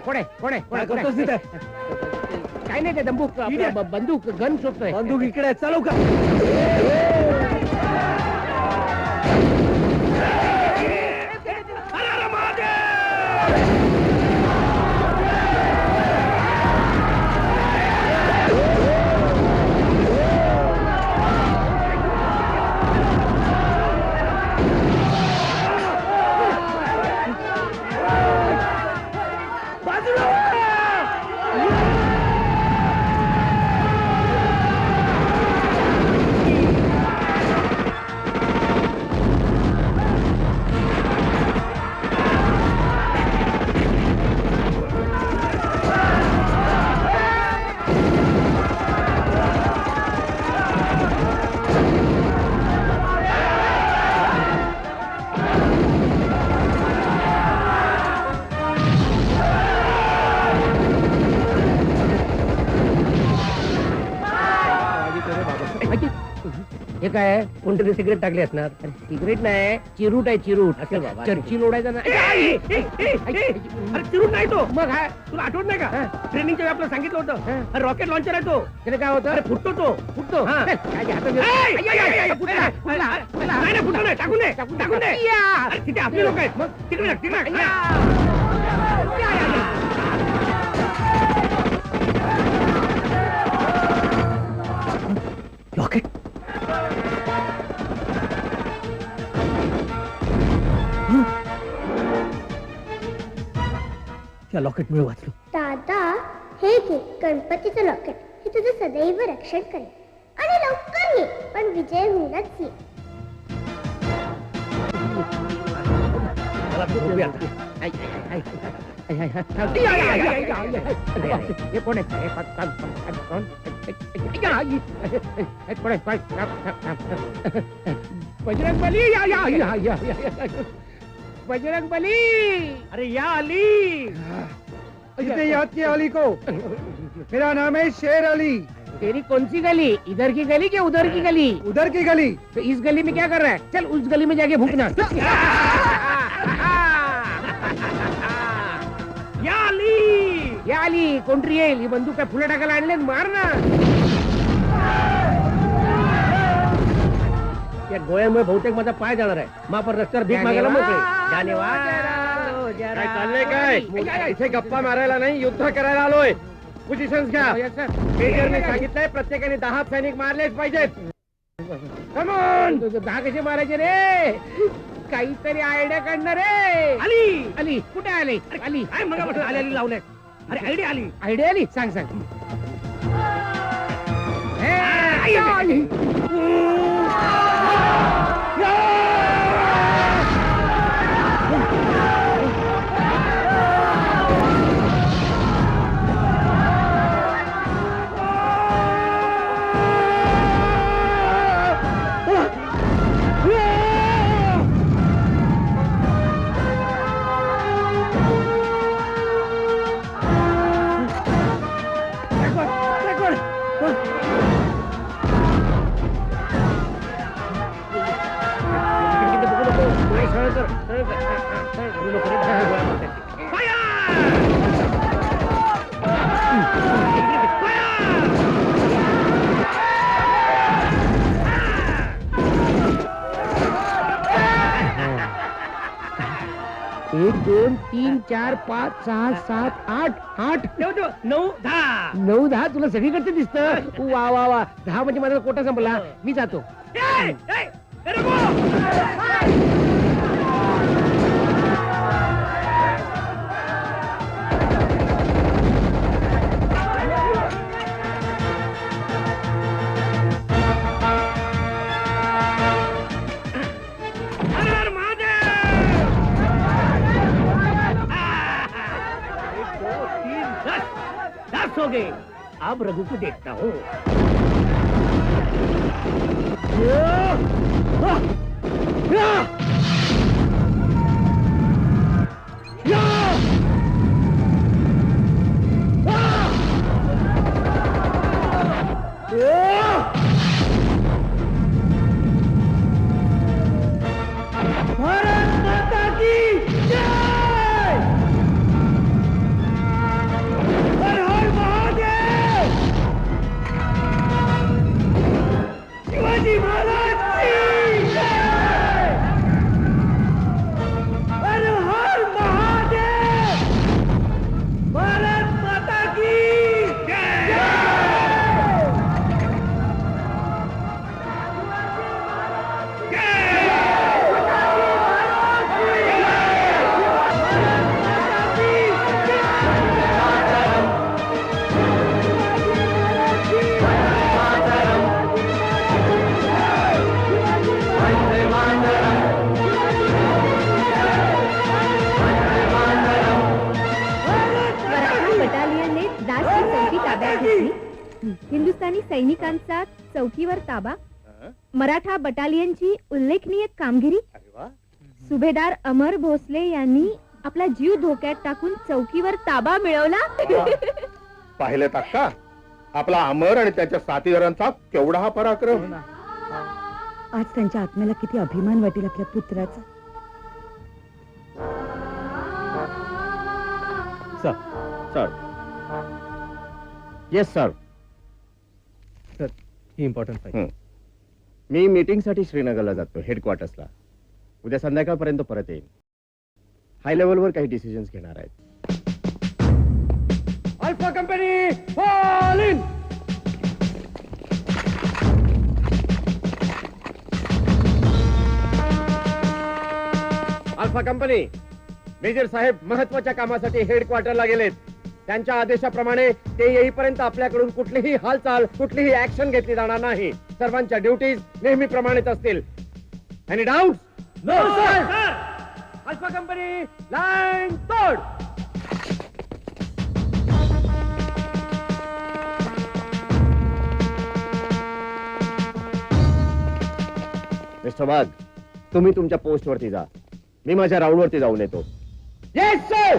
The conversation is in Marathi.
कोण आहे? कोण आहे? काय नाही ते बंदूक आपलं बंदूक गन शोधतोय बंदूक इकडे चालू का हे काय कोणतरी सिगरेट टाकली असणार सिगरेट नाही चिरूट आहे चिरूट. असेल बाबा. चर्ची लोडायचा ना अरे चिरून नाही तो. मग काय तुला आठवत नाही हा. का ट्रेनिंगच्या वेळी आपल्याला सांगितलं हा. होतं रॉकेट लॉन्चर आहे तो. त्याने काय होतं? अरे फुटतो तो. फुटतो. हा. चल, काय ते हातात घेऊन- फुटला, फुटला, फुटला. नाही नाही टाकून दे टाकून टाकून दे या. अरे, तिथे आपले लोक आहेत. मग? तिकडे टाक, तिकडे टाक. या. लॉकेट या लॉकेटमुळे वाचलो दादा हे घे गणपतीचं लॉकेट हे तुझं सदैव रक्षण करेल आणि लवकर ये पण विजय होऊनच ये बजरंग बली. बजरंग बली। अरे या अली। किसने याद किया अली को? मेरा नाम है शेर अली। तेरी कौन सी गली? इधर की गली कि उधर की गली? उधर की गली। तो इस गली में क्या कर रहा है? चल उस गली में जाके भूखना। या अली। या आली कोणतरी येईल ही बंदूक काय फुलं टाकायला आणले मार ना या गोळ्यामुळे बहुतेक माझा पाय जाणार आहे. मापर रस्त्यावर भीक मागायला मोकळे. धन्यवाद. काय चाललंय काय? इथे गप्पा मारायला नाही युद्ध करायला आलोय. पोझिशन घ्या. हो. मेजरने सांगितलंय प्रत्येकाने दहा सैनिक मारलेच पाहिजेत. Come on! दहा कसे मारायचे रे? काहीतरी आयडिया काढणार रे. आली! आली. कुठे आली? आली. काय मग आली आली लावलंय. अरे आयडिया आली. आयडिया आली? सांग सांग. तीन चार पाच सहा सात आठ आठ. नऊ दहा. नऊ दहा तुला सगळीकडचं दिसतं. वा वा वा. दहा म्हणजे माझा कोटा संपला. मी जातो. ए, ए, ए, रघु! तीन, दस हो गए अब रघु को देखता हूँ Yeah! हिंदुस्थानी सैनिकांचा चौकीवर ताबा मराठा बटालियनची उल्लेखनीय कामगिरी सुभेदार अमर भोसले यांनी आपला जीव धोक्यात टाकून चौकीवर ताबा मिळवला. पाहिले का आपला अमर आणि त्याच्या साथीदारांचा केवढा हा पराक्रम. आज त्यांच्या आत्म्याला किती अभिमान वाटेल आपल्या पुत्राचा. सर येस सर ही इम्पॉर्टंट फाईल मी मीटिंगसाठी श्रीनगरला जातो हेडक्वार्टर्सला उद्या संध्याकाळपर्यंत परत येईन. हाय लेवलवर काही डिसिजन्स घेणार आहेत. Alpha company fall in Alpha company major साहेब महत्त्वाच्या कामासाठी हेडक्वार्टरला गेलेत. त्यांच्या आदेशाप्रमाणे ते येईपर्यंत आपल्याकडून कुठलीही हालचाल कुठलीही ऍक्शन घेतली जाणार नाही. सर्वांच्या ड्युटीज नेहमीप्रमाणेच असतील. Any doubt no sir Alpha company line तोड मिस्टर वाघ तुम्ही तुमच्या पोस्टवरती जा. मी माझ्या राऊंडवरती जाऊन येतो. Yes sir